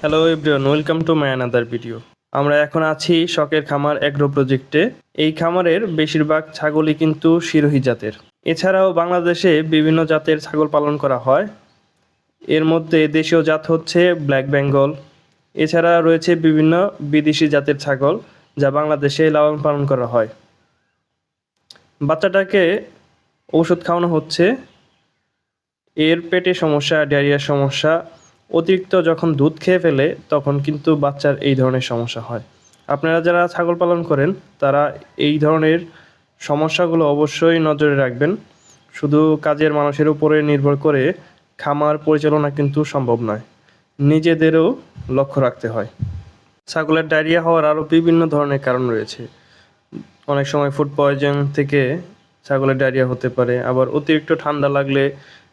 Hello everyone welcome to my another video আমরা এখন আছি শখের খামার অ্যাগ্রো প্রজেক্টে এই খামারের বেশিরভাগ ছাগলই কিন্তু শিরোহী জাতের। এছাড়াও বাংলাদেশে বিভিন্ন জাতের ছাগল পালন করা হয়। এর মধ্যে দেশীয় জাত হচ্ছে ব্ল্যাক বেঙ্গল এছাড়া রয়েছে বিভিন্ন বিদেশি জাতের ছাগল, যা বাংলাদেশে লালন পালন করা হয়। বাচ্চাটাকে ঔষধ খাওয়ানো হচ্ছে। এর পেটে সমস্যা ডায়রিয়ার সমস্যা, অতিরিক্ত যখন দুধ খেয়ে ফেলে, তখন কিন্তু বাচ্চার এই ধরনের সমস্যা হয়। আপনারা যারা ছাগল পালন করেন, তারা এই ধরনের সমস্যাগুলো অবশ্যই নজরে রাখবেন। শুধু কাজের মানুষের উপরে নির্ভর করে খামার পরিচালনা কিন্তু সম্ভব নয়, নিজেদেরও লক্ষ্য রাখতে হয়। ছাগলের ডায়রিয়া হওয়ার আরও বিভিন্ন ধরনের কারণ রয়েছে। অনেক সময় ফুড পয়জন থেকে ছাগলের ডায়রিয়া হতে পারে, আবার অতিরিক্ত ঠান্ডা লাগলে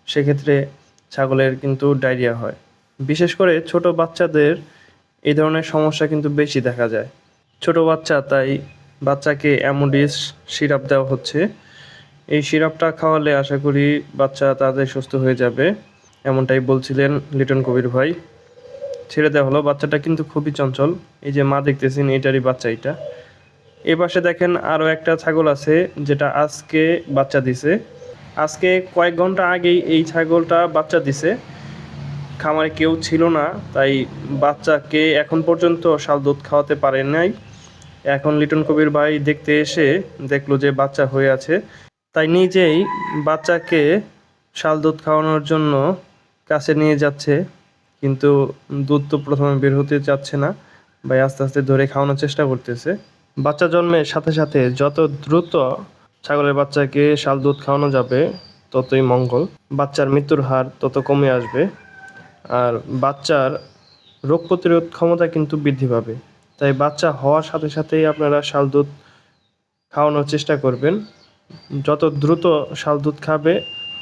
সেক্ষেত্রে ছাগলের কিন্তু ডায়রিয়া হয়। বিশেষ করে ছোট বাচ্চাদের এই ধরনের সমস্যা কিন্তু বেশি দেখা যায়। ছোট বাচ্চা, তাই বাচ্চাকে অ্যামোডিস সিরাপ দেওয়া হচ্ছে। এই সিরাপটা খাওয়ালে আশা করি বাচ্চা তাদের সুস্থ হয়ে যাবে, এমনটাই বলছিলেন লিটন কবির ভাই। ছেড়ে দেওয়া হলো। বাচ্চাটা কিন্তু খুবই চঞ্চল। এই যে মা দেখতেছেন, এটারই বাচ্চা এটা। এ পাশে দেখেন আরও একটা ছাগল আছে, যেটা আজকে বাচ্চা দিছে। আজকে কয়েক ঘণ্টা আগেই এই ছাগলটা বাচ্চা দিছে। খামারে কেউ ছিল না, তাই বাচ্চাকে এখন পর্যন্ত শাল দুধ খাওয়াতে পারে নাই। এখন লিটন কবির ভাই দেখতে এসে দেখল যে বাচ্চা হয়ে আছে। তাই নিজেই বাচ্চাকে শাল দুধ খাওয়ানোর জন্য কাছে নিয়ে যাচ্ছে, কিন্তু দুধ তো প্রথমে বের হতে চাচ্ছে না। ভাই আস্তে আস্তে ধরে খাওয়ানোর চেষ্টা করতেছে। বাচ্চা জন্মের সাথে সাথে যত দ্রুত ছাগলের বাচ্চাকে শাল দুধ খাওয়ানো যাবে, ততই মঙ্গল। বাচ্চার মৃত্যুর হার তত কমে আসবে। আর বাচ্চার রোগ প্রতিরোধ ক্ষমতা কিন্তু বৃদ্ধি পাবে। তাই বাচ্চা হওয়ার সাথে সাথেই আপনারা শাল দুধ খাওয়ানোর চেষ্টা করবেন। যত দ্রুত শাল দুধ খাবে,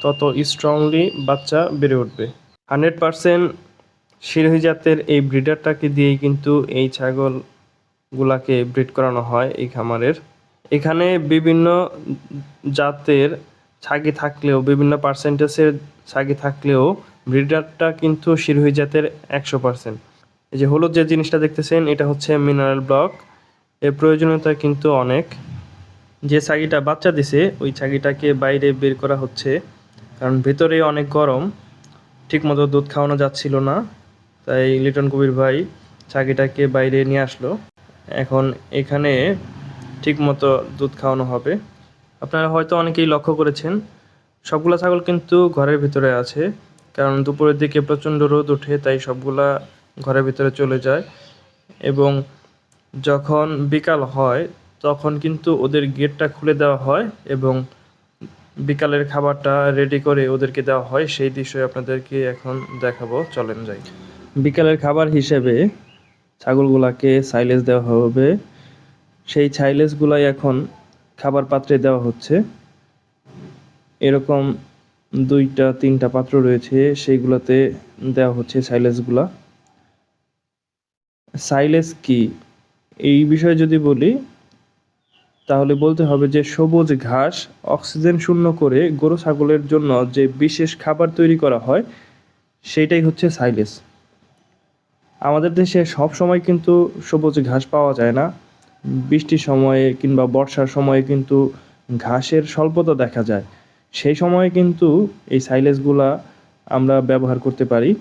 তত স্ট্রংলি বাচ্চা বেড়ে উঠবে। হান্ড্রেড পারসেন্ট সিরোহী জাতের এই ব্রিডারটাকে দিয়েই কিন্তু এই ছাগলগুলাকে ব্রিড করানো হয় এই খামারের। এখানে বিভিন্ন জাতের ছাগি থাকলেও, বিভিন্ন পার্সেন্টেজের ছাগি থাকলেও ব্রিডারটা কিন্তু সিরোহী জাতের একশো পার্সেন্ট এই যে হলুদ যে জিনিসটা দেখতেছেন, এটা হচ্ছে মিনারেল ব্লক এর প্রয়োজনীয়তা কিন্তু অনেক। যে ছাগিটা বাচ্চা দিছে, ওই ছাগিটাকে বাইরে বের করা হচ্ছে, কারণ ভেতরে অনেক গরম, ঠিকমতো দুধ খাওয়ানো যাচ্ছিল না। তাই লিটন কবির ভাই ছাগিটাকে বাইরে নিয়ে আসলো। এখন এখানে ঠিকমতো দুধ খাওয়ানো হবে। আপনারা হয়তো অনেকেই লক্ষ্য করেছেন, সবগুলা ছাগল কিন্তু ঘরের ভিতরে আছে, কারণ দুপুরের দিকে প্রচণ্ড রোদ ওঠে, তাই সবগুলা ঘরের ভিতরে চলে যায় এবং যখন বিকাল হয়, তখন কিন্তু ওদের গেটটা খুলে দেওয়া হয় এবং বিকালের খাবারটা রেডি করে ওদেরকে দেওয়া হয়। সেই দৃশ্য আপনাদেরকে এখন দেখাবো। চলেন যাই। বিকালের খাবার হিসেবে ছাগলগুলাকে সাইলেজ দেওয়া হবে। সেই সাইলেজগুলাই এখন খাবার পাত্রে দেওয়া হচ্ছে। এরকম দুইটা, তিনটা পাত্র রয়েছে, সেইগুলোতে দেওয়া হচ্ছে সাইলেজগুলা সাইলেজ কি? এই বিষয়ে যদি বলি, তাহলে বলতে হবে যে সবুজ ঘাস অক্সিজেন শূন্য করে গরু ছাগলের জন্য যে বিশেষ খাবার তৈরি করা হয়, সেইটাই হচ্ছে সাইলেজ আমাদের দেশে সব সময় কিন্তু সবুজ ঘাস পাওয়া যায় না। বৃষ্টির সময়ে কিংবা বর্ষার সময়ে কিন্তু ঘাসের স্বল্পতা দেখা যায়। সেই সময়ে কিন্তু এই সাইলেজগুলা আমরা ব্যবহার করতে পারি।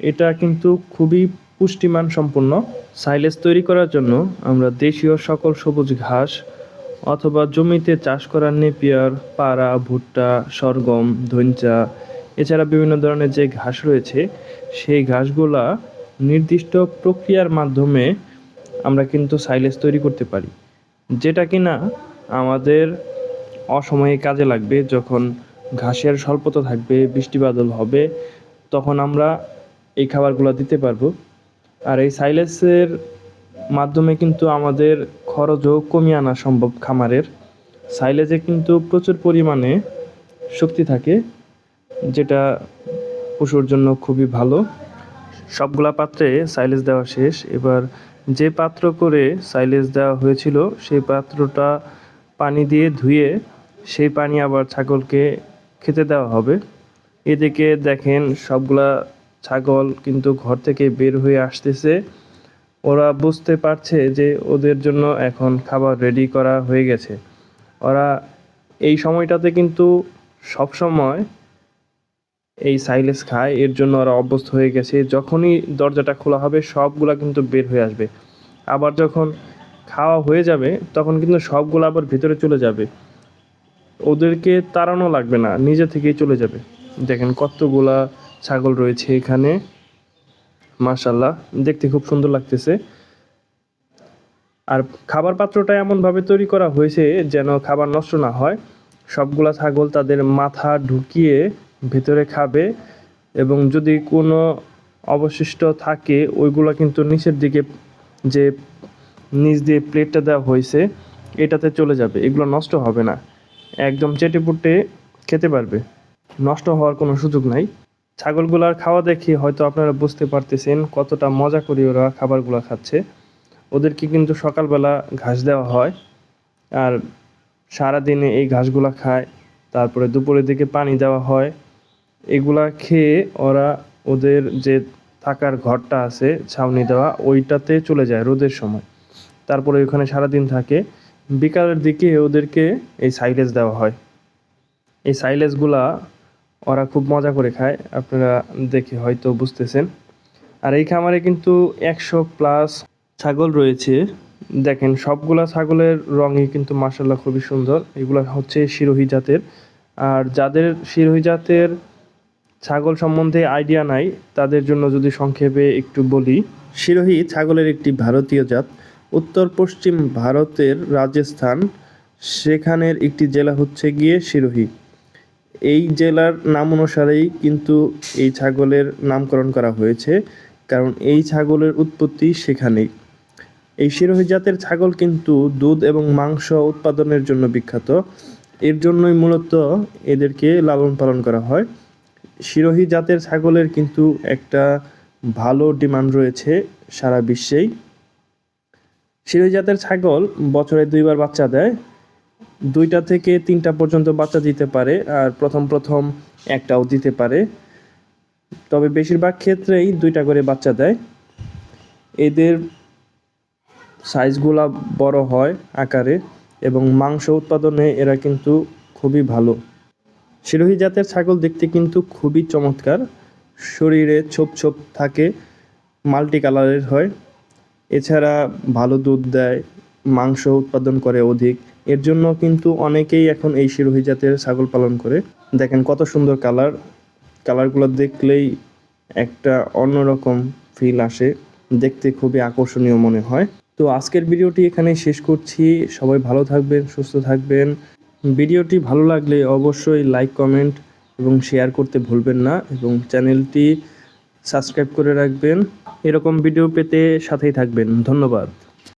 এটা কিন্তু খুবই পুষ্টিমান সম্পন্ন। সাইলেজ তৈরি করার জন্য আমরা দেশীয় সকল সবুজ ঘাস অথবা জমিতে চাষ করা নেপিয়ার, পাড়া, ভুট্টা, সরগম ধইঞ্চা এছাড়া বিভিন্ন ধরনের যে ঘাস রয়েছে, সেই ঘাসগুলা নির্দিষ্ট প্রক্রিয়ার মাধ্যমে আমরা কিন্তু সাইলেজ তৈরি করতে পারি। যেটা কি না আমাদের অসময়ে কাজে লাগবে, যখন ঘাসের স্বল্পতা থাকবে, বৃষ্টি বাদল হবে, তখন আমরা এই খাবারগুলো দিতে পারব। আর এই সাইলেন্সের মাধ্যমে কিন্তু আমাদের খরচও কমিয়ে আনা সম্ভব খামারের। সাইলেজে কিন্তু প্রচুর পরিমাণে শক্তি থাকে, যেটা পশুর জন্য খুবই ভালো। সবগুলা পাত্রে সাইলেজ দেওয়া শেষ। এবার যে পাত্র করে সাইলেজ দেওয়া হয়েছিল, সেই পাত্রটা পানি দিয়ে ধুয়ে সেই পানি আবার ছাগলকে খেতে দেওয়া হবে। এদিকে দেখেন সবগুলা ছাগল কিন্তু ঘর থেকে বের হয়ে আসতেছে। ওরা বুঝতে পারছে যে ওদের জন্য এখন খাবার রেডি করা হয়ে গেছে। ওরা এই সময়টাতে কিন্তু সব সময় এই সাইলেস খায়, এর জন্য ওরা অভ্যস্ত হয়ে গেছে। যখনই দরজাটা খোলা হবে, সবগুলা কিন্তু বের হয়ে আসবে। আবার যখন খাওয়া হয়ে যাবে, তখন কিন্তু সবগুলো আবার ভিতরে চলে যাবে। ওদেরকে তাড়ানো লাগবে না, নিজে থেকেই চলে যাবে। দেখেন কতগুলা ছাগল রয়েছে এখানে। মাশাল্লাহ দেখতে খুব সুন্দর লাগতেছে। আর খাবার পাত্রটা এমনভাবে তৈরি করা হয়েছে যেন খাবার নষ্ট না হয়। সবগুলা ছাগল তাদের মাথা ঢুকিয়ে ভেতরে খাবে এবং যদি কোনো অবশিষ্ট থাকে, ওইগুলো কিন্তু নিচের দিকে যে নিচ দিয়ে প্লেটটা দেওয়া হয়েছে, এটাতে চলে যাবে। এগুলো নষ্ট হবে না। একদম চেটে পুটে খেতে পারবে। নষ্ট হওয়ার কোনো সুযোগ নাই। ছাগলগুলার খাওয়া দেখে হয়তো আপনারা বুঝতে পারতেছেন কতটা মজা করে ওরা খাবারগুলো খাচ্ছে। ওদেরকে কিন্তু সকালবেলা ঘাস দেওয়া হয় আর সারাদিনে এই ঘাসগুলা খায়। তারপরে দুপুরের দিকে পানি দেওয়া হয়। এগুলা খেয়ে ওরা ওদের যে থাকার ঘরটা আছে, ছাউনি দেওয়া, ওইটাতে চলে যায় রোদের সময়। তারপরে ওখানে সারাদিন থাকে। বিকালের দিকে ওদেরকে এই সাইলেজ দেওয়া হয়। এই সাইলেজগুলা ওরা খুব মজা করে খায়, আপনারা দেখে হয়তো বুঝতেছেন। আর এই খামারে কিন্তু একশো প্লাস ছাগল রয়েছে। দেখেন, সবগুলা ছাগলের রঙই কিন্তু মার্শাল্লাহ খুবই সুন্দর। এগুলা হচ্ছে শিরোহী জাতের। আর যাদের শিরোহী জাতের ছাগল সম্বন্ধে আইডিয়া নাই, তাদের জন্য যদি সংক্ষেপে একটু বলি। শিরোহী ছাগলের একটি ভারতীয় জাত। উত্তর পশ্চিম ভারতের রাজস্থান, সেখানের একটি জেলা হচ্ছে গিয়ে শিরোহী। এই জেলার নাম অনুসারেই কিন্তু এই ছাগলের নামকরণ করা হয়েছে, কারণ এই ছাগলের উৎপত্তি সেখানেই। এই শিরোহী জাতের ছাগল কিন্তু দুধ এবং মাংস উৎপাদনের জন্য বিখ্যাত। এর জন্যই মূলত এদেরকে লালন পালন করা হয়। শিরোহী জাতের ছাগলের কিন্তু একটা ভালো ডিমান্ড রয়েছে সারা বিশ্বেই। শিরোহী জাতের ছাগল বছরে দুইবার বাচ্চা দেয়। দুইটা থেকে তিনটা পর্যন্ত বাচ্চা দিতে পারে আর প্রথম প্রথম একটাও দিতে পারে। তবে বেশিরভাগ ক্ষেত্রেই দুইটা করে বাচ্চা দেয়। এদের সাইজগুলা বড় হয় আকারে এবং মাংস উৎপাদনে এরা কিন্তু খুবই ভালো। শিরোহী জাতের ছাগল দেখতে কিন্তু খুবই চমৎকার। শরীরে ছোপ ছোপ থাকে, মাল্টি কালারের হয়। এছাড়া ভালো দুধ দেয়, মাংস উৎপাদন করে অধিক। এর জন্য কিন্তু অনেকেই এখন এই শিরোহী জাতের ছাগল পালন করে। দেখেন কত সুন্দর কালার। কালারগুলো দেখলেই একটা অন্যরকম ফিল আসে। দেখতে খুবই আকর্ষণীয় মনে হয়। তো আজকের ভিডিওটি এখানে শেষ করছি। সবাই ভালো থাকবেন, সুস্থ থাকবেন। ভিডিওটি ভালো লাগলে অবশ্যই লাইক, কমেন্ট এবং শেয়ার করতে ভুলবেন না এবং চ্যানেলটি সাবস্ক্রাইব করে রাখবেন। এরকম ভিডিও পেতে সাথেই থাকবেন। ধন্যবাদ।